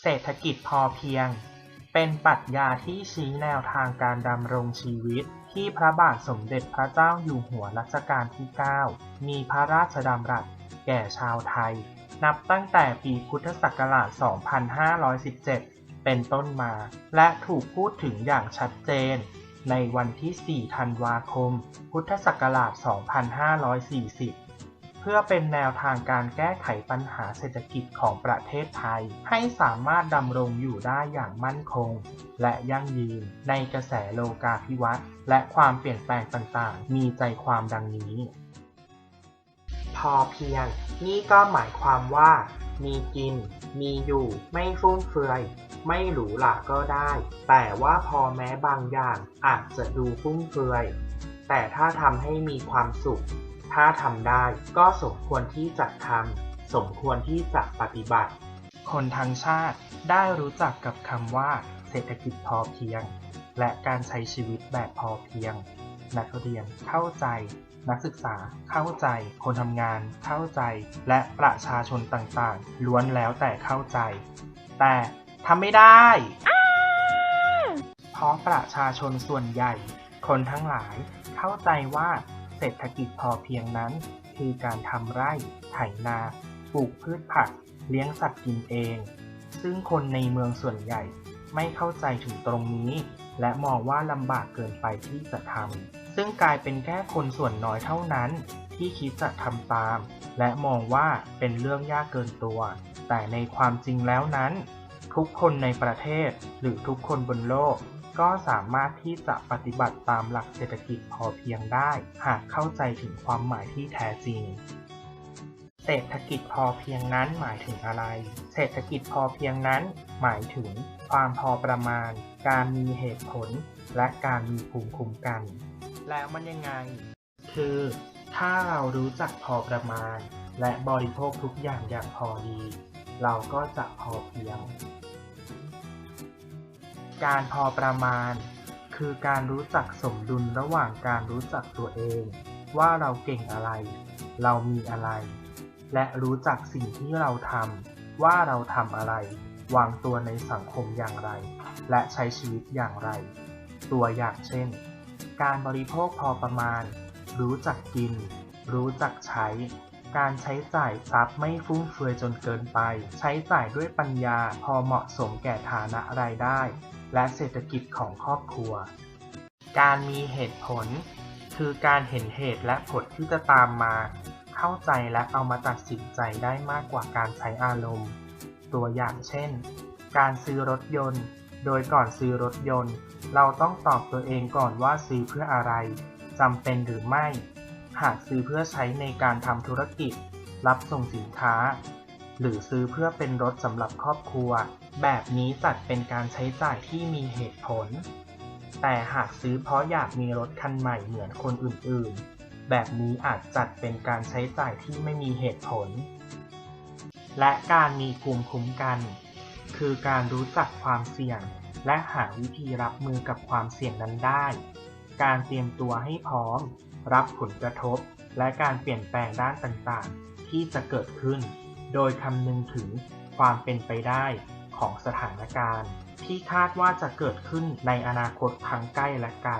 เศรษฐกิจพอเพียง เป็นปรัชญาที่ชี้แนวทางการดำรงชีวิต ที่พระบาทสมเด็จพระเจ้าอยู่หัวรัชกาลที่ 9 มีพระราชดำรัสแก่ชาวไทย นับตั้งแต่ปีพุทธศักราช 2517 เป็นต้นมา และถูกพูดถึงอย่างชัดเจน ในวันที่ 4 ธันวาคม พุทธศักราช 2540 พื่อเป็นแนวทางการแก้ไขปัญหาเศรษฐกิจของประเทศไทย ให้สามารถดำรงอยู่ได้อย่างมั่นคง และยั่งยืนในกระแสโลกาภิวัตน์และความเปลี่ยนแปลงต่างๆ มีใจความดังนี้ พอเพียง นี่ก็หมายความว่า มีกิน มีอยู่ ไม่ฟุ่มเฟือย ไม่หรูหราก็ได้ แต่ว่าพอแม้บางอย่างอาจจะดูฟุ่มเฟือย แต่ถ้าทำให้มีความสุข ถ้าทำได้ก็สมควรที่จะทำสมควรที่จะปฏิบัติ คนทั้งชาติได้รู้จักกับคำว่า เศรษฐกิจพอเพียง และการใช้ชีวิตแบบพอเพียง นักเรียนเข้าใจ นักศึกษาเข้าใจ คนทำงานเข้าใจ และประชาชนต่างๆ ล้วนแล้วแต่เข้าใจ แต่ทำไม่ได้เพราะประชาชนส่วนใหญ่ คนทั้งหลายเข้าใจว่า เศรษฐกิจพอเพียงนั้น คือการทำไร่ไถนา ปลูกพืชผัก เลี้ยงสัตว์กินเอง ซึ่งคนในเมืองส่วนใหญ่ไม่เข้าใจถึงตรงนี้ และมองว่าลำบากเกินไปที่จะทำซึ่งกลายเป็นแค่คนส่วนน้อยเท่านั้น ที่คิดจะทำตาม และมองว่าเป็นเรื่องยากเกินตัว แต่ในความจริงแล้วนั้น ทุกคนในประเทศหรือทุกคนบนโลก ก็สามารถที่จะปฏิบัติตามหลักเศรษฐกิจพอเพียงได้ หากเข้าใจถึงความหมายที่แท้จริงเศรษฐกิจพอเพียงนั้นหมายถึงอะไร เศรษฐกิจพอเพียงนั้น หมายถึงความพอประมาณ การมีเหตุผล และการมีภูมิคุ้มกัน แล้วมันยังไง คือ ถ้าเรารู้จักพอประมาณ และบริโภคทุกอย่างอย่างพอดี เราก็จะพอเพียง การพอประมาณ คือการรู้จักสมดุลระหว่างการรู้จักตัวเอง ว่าเราเก่งอะไร เรามีอะไร และรู้จักสิ่งที่เราทำว่าเราทำอะไร วางตัวในสังคมอย่างไร และใช้ชีวิตอย่างไร ตัวอย่างเช่น การบริโภคพอประมาณ รู้จักกิน รู้จักใช้ การใช้จ่ายทรัพย์ไม่ฟุ่มเฟือยจนเกินไป ใช้จ่ายด้วยปัญญาพอเหมาะสมแก่ฐานะรายได้ และเศรษฐกิจของครอบครัว การมีเหตุผล คือการเห็นเหตุและผลที่จะตามมา เข้าใจและเอามาตัดสินใจได้มากกว่าการใช้อารมณ์ ตัวอย่างเช่น การซื้อรถยนต์ โดยก่อนซื้อรถยนต์ เราต้องตอบตัวเองก่อนว่าซื้อเพื่ออะไรจำเป็นหรือไม่ หากซื้อเพื่อใช้ในการทำธุรกิจ รับส่งสินค้า หรือซื้อเพื่อเป็นรถสำหรับครอบครัว แบบนี้จัดเป็นการใช้จ่ายที่มีเหตุผล แต่หากซื้อเพราะอยากมีรถคันใหม่เหมือนคนอื่นๆ แบบนี้อาจจัดเป็นการใช้จ่ายที่ไม่มีเหตุผล และการมีภูมิคุ้มกัน คือการรู้จักความเสี่ยง และหาวิธีรับมือกับความเสี่ยงนั้นได้ การเตรียมตัวให้พร้อม รับผลกระทบ และการเปลี่ยนแปลงด้านต่างๆ ที่จะเกิดขึ้น โดยคำนึงถึงความเป็นไปได้ของสถานการณ์ ที่คาดว่าจะเกิดขึ้นในอนาคตทั้งใกล้และไกล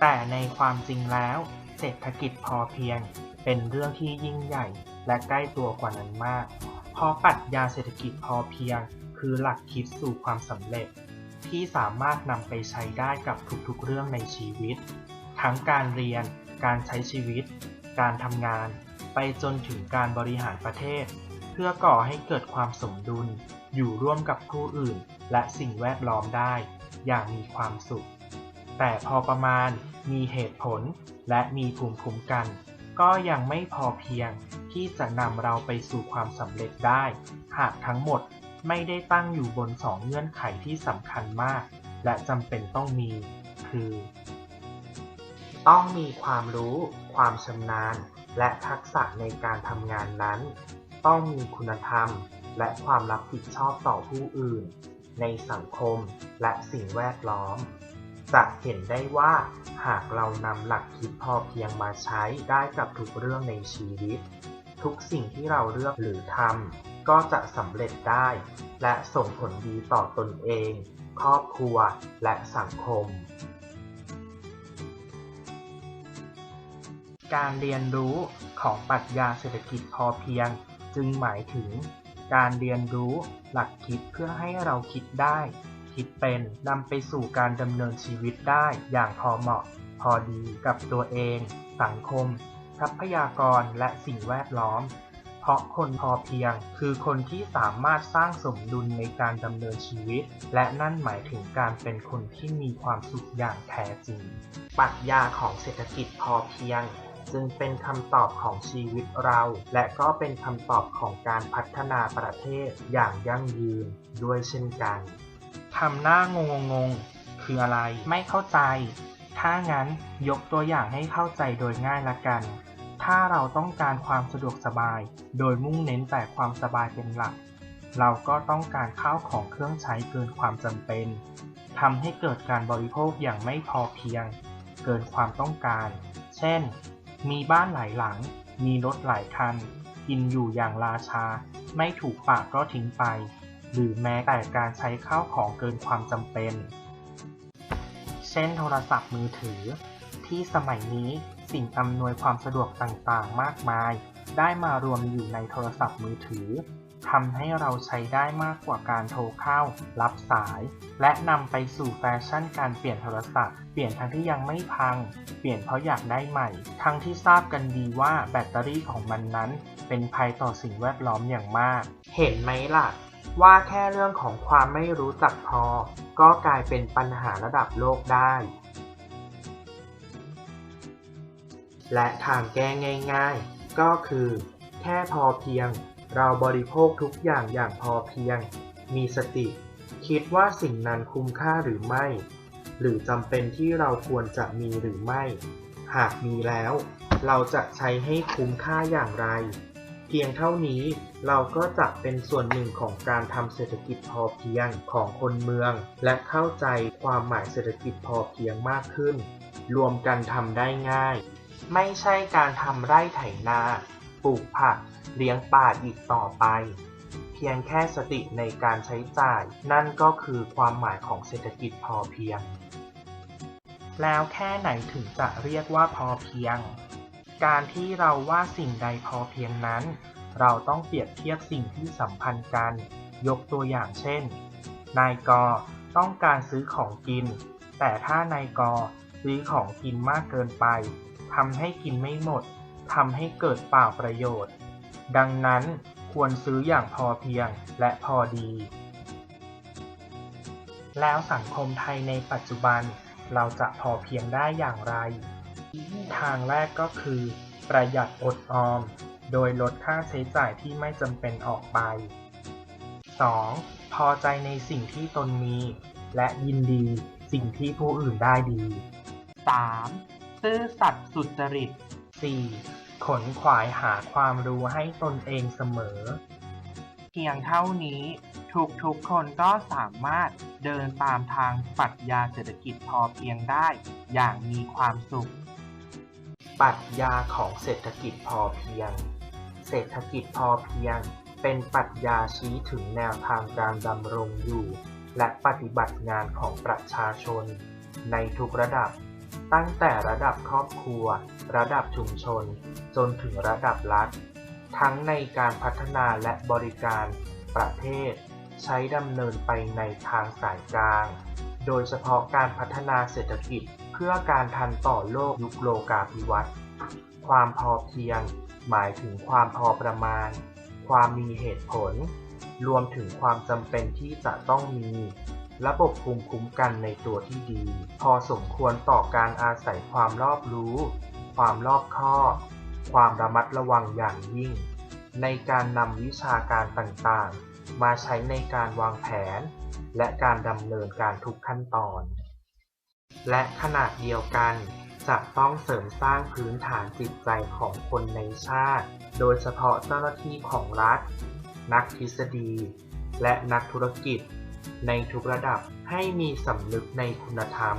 แต่ในความจริงแล้ว เศรษฐกิจพอเพียง เป็นเรื่องที่ยิ่งใหญ่และใกล้ตัวกว่านั้นมาก เพราะปรัชญาเศรษฐกิจพอเพียง คือหลักคิดสู่ความสำเร็จ ที่สามารถนำไปใช้ได้กับทุกๆเรื่องในชีวิต ทั้งการเรียน การใช้ชีวิต การทำงาน ไปจนถึงการบริหารประเทศ พื่อก่อให้เกิดความสมดุล อยู่ร่วมกับผู้อื่น และสิ่งแวดล้อมได้ อย่างมีความสุข แต่พอประมาณมีเหตุผล และมีภูมิคุ้มกัน ก็ยังไม่พอเพียงที่จะนำเราไปสู่ความสำเร็จได้ หากทั้งหมดไม่ได้ตั้งอยู่บนสองเงื่อนไขที่สำคัญมาก และจำเป็นต้องมี คือ ต้องมีความรู้ ความชำนาญ และทักษะในการทำงานนั้น ต้องมีคุณธรรม และความรับผิดชอบต่อผู้อื่น ในสังคมและสิ่งแวดล้อม จะเห็นได้ว่าหากเรานำหลักคิดพอเพียงมาใช้ได้กับทุกเรื่องในชีวิต ทุกสิ่งที่เราเลือกหรือทำก็จะสำเร็จได้ และส่งผลดีต่อตนเอง ครอบครัวและสังคมการเรียนรู้ของปรัชญาเศรษฐกิจพอเพียง จึงหมายถึงการเรียนรู้หลักคิดเพื่อให้เราคิดได้ คิดเป็นนำไปสู่การดำเนินชีวิตได้อย่างพอเหมาะ พอดีกับตัวเอง สังคม ทรัพยากรและสิ่งแวดล้อม เพราะคนพอเพียงคือคนที่สามารถสร้างสมดุลในการดำเนินชีวิต และนั่นหมายถึงการเป็นคนที่มีความสุขอย่างแท้จริง ปรัชญาของเศรษฐกิจพอเพียง จึงเป็นคำตอบของชีวิตเรา และก็เป็นคำตอบของการพัฒนาประเทศอย่างยั่งยืนด้วยเช่นกันทำหน้างงงงคืออะไรไม่เข้าใจ ถ้างั้นยกตัวอย่างให้เข้าใจโดยง่ายละกัน ถ้าเราต้องการความสะดวกสบาย โดยมุ่งเน้นแต่ความสบายเป็นหลัก เราก็ต้องการข้าวของเครื่องใช้เกินความจำเป็นทำให้เกิดการบริโภคอย่างไม่พอเพียง เกินความต้องการ เช่น มีบ้านหลายหลัง มีรถหลายคัน กินอยู่อย่างราชา ไม่ถูกปากก็ทิ้งไป หรือแม้แต่การใช้ข้าวของเกินความจำเป็น เช่นโทรศัพท์มือถือ ที่สมัยนี้สิ่งอำนวยความสะดวกต่างๆ มากมาย ได้มารวมอยู่ในโทรศัพท์มือถือ ทำให้เราใช้ได้มากกว่าการโทรเข้า รับสาย และนำไปสู่แฟชั่นการเปลี่ยนโทรศัพท์ เปลี่ยนทั้งที่ยังไม่พัง เปลี่ยนเพราะอยากได้ใหม่ ทั้งที่ทราบกันดีว่าแบตเตอรี่ของมันนั้น เป็นภัยต่อสิ่งแวดล้อมอย่างมาก เห็นไหมล่ะ ว่าแค่เรื่องของความไม่รู้จักพอ ก็กลายเป็นปัญหาระดับโลกได้ และทางแก้ง่าย ๆ ก็คือ แค่พอเพียง เราบริโภคทุกอย่างอย่างพอเพียง มีสติ คิดว่าสิ่งนั้นคุ้มค่าหรือไม่ หรือจำเป็นที่เราควรจะมีหรือไม่ หากมีแล้ว เราจะใช้ให้คุ้มค่าอย่างไร เพียงเท่านี้เราก็จะเป็นส่วนหนึ่งของการทำเศรษฐกิจพอเพียงของคนเมือง และเข้าใจความหมายเศรษฐกิจพอเพียงมากขึ้น รวมกันทำได้ง่าย ไม่ใช่การทำไร่ไถนา ปลูกผัก เลี้ยงป่าอีกต่อไป เพียงแค่สติในการใช้จ่าย นั่นก็คือความหมายของเศรษฐกิจพอเพียง แล้วแค่ไหนถึงจะเรียกว่าพอเพียง การที่เราว่าสิ่งใดพอเพียงนั้น เราต้องเปรียบเทียบสิ่งที่สัมพันธ์กัน ยกตัวอย่างเช่น นายกต้องการซื้อของกิน แต่ถ้านายกซื้อของกินมากเกินไปทำให้กินไม่หมด ทำให้เกิดเปล่าประโยชน์ ดังนั้นควรซื้ออย่างพอเพียงและพอดี แล้วสังคมไทยในปัจจุบันเราจะพอเพียงได้อย่างไร ทางแรกก็คือ ประหยัดอดออม โดยลดค่าใช้จ่ายที่ไม่จำเป็นออกไป 2. พอใจในสิ่งที่ตนมี และยินดีสิ่งที่ผู้อื่นได้ดี 3. ซื่อสัตย์สุจริต 4. ขนขวายหาความรู้ให้ตนเองเสมอ เพียงเท่านี้ทุกๆคนก็สามารถเดินตามทางปรัชญาเศรษฐกิจพอเพียงได้ อย่างมีความสุขปรัชญาของเศรษฐกิจพอเพียง เศรษฐกิจพอเพียง เป็นปรัชญาชี้ถึงแนวทางการดำรงอยู่ และปฏิบัติงานของประชาชน ในทุกระดับ ตั้งแต่ระดับครอบครัว ระดับชุมชน จนถึงระดับรัฐ ทั้งในการพัฒนาและบริการประเทศ ใช้ดำเนินไปในทางสายกลาง โดยเฉพาะการพัฒนาเศรษฐกิจเพื่อการทันต่อโลกยุคโลกาภิวัตน์ความพอเพียง หมายถึงความพอประมาณ ความมีเหตุผล รวมถึงความจำเป็นที่จะต้องมี ระบบภูมิคุ้มกันในตัวที่ดี พอสมควรต่อการอาศัยความรอบรู้ ความรอบคอบความระมัดระวังอย่างยิ่ง ในการนำวิชาการต่างๆ มาใช้ในการวางแผน และการดำเนินการทุกขั้นตอน และขนาดเดียวกันจะต้องเสริมสร้างพื้นฐานจิตใจของคนในชาติ โดยเฉพาะเจ้าหน้าที่ของรัฐ นักทฤษฎี และนักธุรกิจ ในทุกระดับให้มีสำนึกในคุณธรรม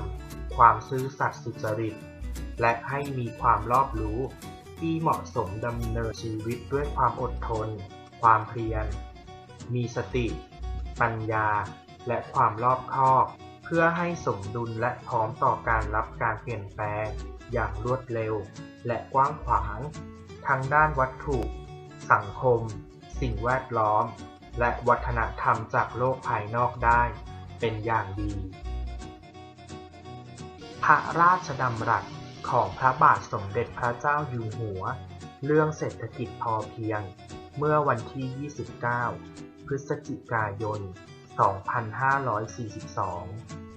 ความซื่อสัตย์สุจริต และให้มีความรอบรู้ ที่เหมาะสมดำเนินชีวิตด้วยความอดทน ความเพียร มีสติ ปัญญา และความรอบคอบ เพื่อให้สมดุลและพร้อมต่อการรับการเปลี่ยนแปลง อย่างรวดเร็ว และกว้างขวาง ทั้งด้านวัตถุ สังคม สิ่งแวดล้อม และวัฒนธรรมจากโลกภายนอกได้เป็นอย่างดี พระราชดำรัสของพระบาทสมเด็จพระเจ้าอยู่หัว เรื่องเศรษฐกิจพอเพียง เมื่อวันที่ 29 พฤศจิกายน 2542